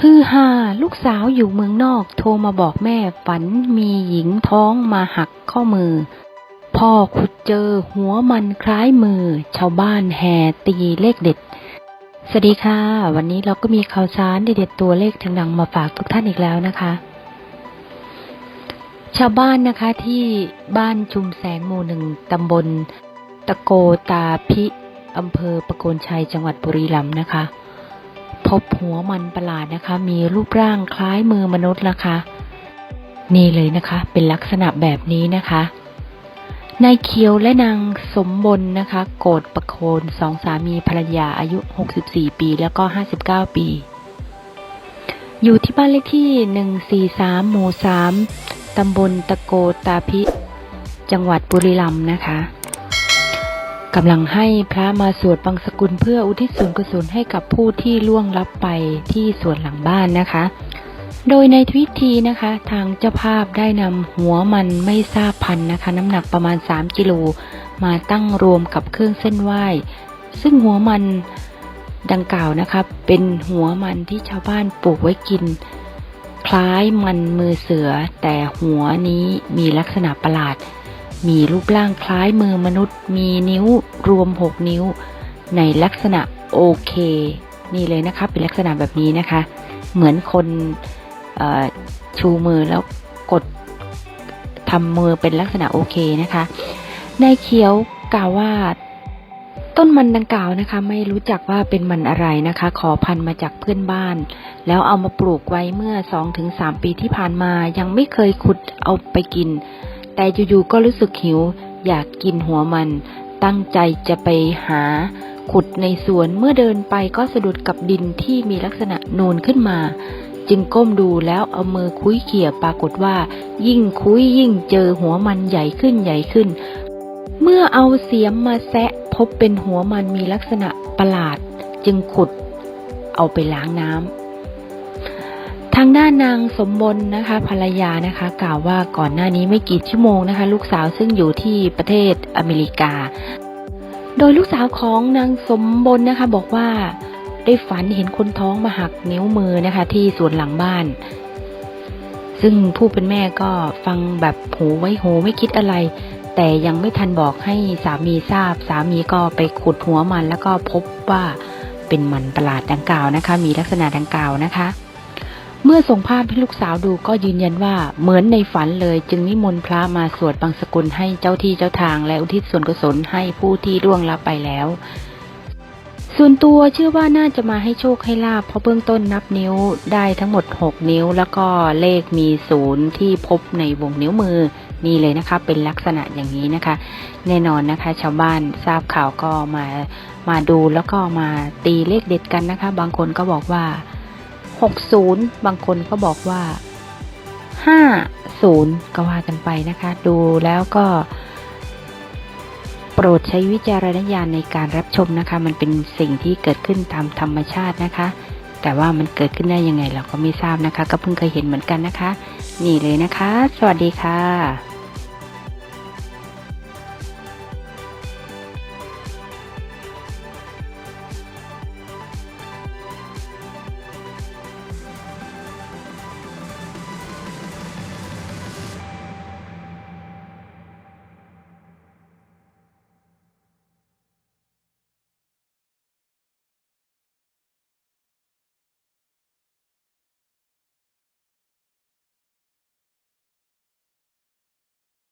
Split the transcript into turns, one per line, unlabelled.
ฮือฮาลูกสาวอยู่เมืองนอก โทรมาบอกแม่ฝันมีหญิงท้องมาหักข้อมือ พ่อขุดเจอหัวมันคล้ายมือ ชาวบ้านแห่ตีเลขเด็ด สวัสดีค่ะ วันนี้เราก็มีข่าวสารเด็ดๆตัวเลขดังๆมาฝากทุกท่านอีกแล้วนะคะ ชาวบ้านนะคะที่บ้านชุมแสงหมู่หนึ่งตำบล ตะโกตาพิอำเภอประโคนชัยจังหวัดบุรีรัมย์นะคะ พบหัวมันประหลาดนะคะ มีรูปร่างคล้ายมือมนุษย์นะคะ นี่เลยนะคะ เป็นลักษณะแบบนี้นะคะนายเคียวและนางสมบนนะคะ โกดประโคนสองสามีภรรยาอายุ 64 ปีแล้วก็ 59 ปี อยู่ที่บ้านเลขที่ 143 หมู่ 3 ตำบลตะโกตาพิ จังหวัดบุรีรัมย์นะคะ กำลังให้พระมาสวดบังสกุลเพื่ออุทิศส่วนกุศลให้กับผู้ที่ล่วงลับไปที่สวนหลังบ้านนะคะ โดยในพิธีนะคะ ทางเจ้าภาพได้นำหัวมันไม่ทราบพันนะคะ น้ำหนักประมาณ 3 กิโลมาตั้งรวมกับเครื่องเส้นไหว้ ซึ่งหัวมันดังกล่าวนะคะเป็นหัวมันที่ชาวบ้านปลูกไว้กิน คล้ายมันมือเสือ แต่หัวนี้มีลักษณะประหลาด มีรูปร่างคล้ายมือมนุษย์ มีนิ้วรวม 6 นิ้ว ในลักษณะโอเค นี่เลยนะคะเป็นลักษณะแบบนี้นะคะ เหมือนคนชูมือแล้วกดทำมือเป็นลักษณะโอเคนะคะนายเขียวกล่าวว่าต้นมันดังกล่าวนะคะ ไม่รู้จักว่าเป็นมันอะไรนะคะ ขอพันธุ์มาจากเพื่อนบ้าน แล้วเอามาปลูกไว้เมื่อ2-3ปีที่ผ่านมายังไม่เคยขุดเอาไปกิน แต่อยู่ๆก็รู้สึกหิว อยากกินหัวมัน ตั้งใจจะไปหา ขุดในสวนเมื่อเดินไปก็สะดุดกับดินที่มีลักษณะนูนขึ้นมา จึงก้มดูแล้วเอามือคุ้ยเขี่ยปรากฏว่า ยิ่งคุ้ยยิ่งเจอหัวมันใหญ่ขึ้นใหญ่ขึ้น เมื่อเอาเสียมมาแซะพบเป็นหัวมันมีลักษณะประหลาด จึงขุด เอาไปล้างน้ำ ทางด้านนางสมบนนะคะภรรยานะคะ กล่าวว่าก่อนหน้านี้ไม่กี่ชั่วโมงนะคะ ลูกสาวซึ่งอยู่ที่ประเทศอเมริกา โดยลูกสาวของนางสมบนนะคะ บอกว่าได้ฝันเห็นคนท้องมาหักนิ้วมือนะคะ ที่สวนหลังบ้าน ซึ่งผู้เป็นแม่ก็ฟังแบบหูไว้หูไม่คิดอะไร แต่ยังไม่ทันบอกให้สามีทราบ สามีก็ไปขุดหัวมันแล้วก็พบว่าเป็นมันประหลาดดังกล่าวนะคะ มีลักษณะดังกล่าวนะคะ เมื่อส่งภาพให้ลูกสาวดูก็ยืนยันว่าเหมือนในฝันเลยจึงนิมนต์พระมาสวดบังสกุลให้เจ้าที่เจ้าทางและอุทิศส่วนกุศลให้ผู้ที่ล่วงลับไปแล้ว ส่วนตัวเชื่อว่าน่าจะมาให้โชคให้ลาบเพราะเบื้องต้นนับนิ้วได้ทั้งหมด 6 นิ้ว แล้วก็เลขมีศูนย์ที่พบในวงนิ้วมือนี่เลยนะคะ เป็นลักษณะอย่างนี้นะคะ แน่นอนนะคะ ชาวบ้านทราบข่าวก็มามาดูแล้วก็มาตีเลขเด็ดกันนะคะ บางคนก็บอกว่า 60 บางคนก็บอกว่า 50 ก็ว่ากันไปนะคะ ดูแล้วก็โปรดใช้วิจารณญาณในการรับชมนะคะ มันเป็นสิ่งที่เกิดขึ้นตามธรรมชาตินะคะ แต่ว่ามันเกิดขึ้นได้ยังไงเราก็ไม่ทราบนะคะ ก็เพิ่งเคยเห็นเหมือนกันนะคะ นี่เลยนะคะ สวัสดีค่ะ